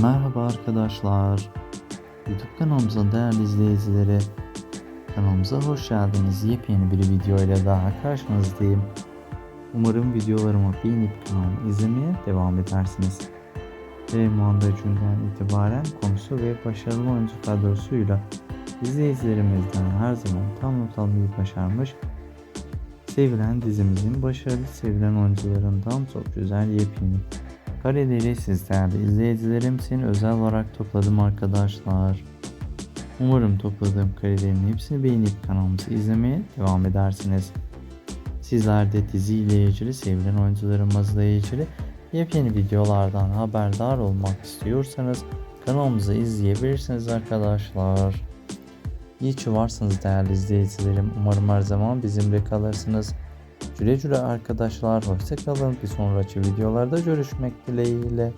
Merhaba arkadaşlar. YouTube kanalımıza değerli izleyicileri. Kanalımıza hoş geldiniz. Yepyeni bir video ile daha karşınızdayım. Umarım videolarımı beğenip kanalımı izlemeye devam edersiniz. Ve manda günden itibaren konusu ve başarılı oyuncu kadrosuyla izleyicilerimizden her zaman tam not almayı başarmış sevilen dizimizin başarılı sevilen oyuncularından çok güzel yepyeni kareleri sizlerle izleyicilerim için özel olarak topladım arkadaşlar. Umarım topladığım karelerin hepsini beğenip kanalımızı izlemeye devam edersiniz. Sizler de dizi ile ilgili sevilen oyuncularımızla ilgili yepyeni videolardan haberdar olmak istiyorsanız kanalımızı izleyebilirsiniz arkadaşlar. İyi ki varsınız değerli izleyicilerim. Umarım her zaman bizimle kalırsınız. Güle güle arkadaşlar. Hoşçakalın. Bir sonraki videolarda görüşmek dileğiyle.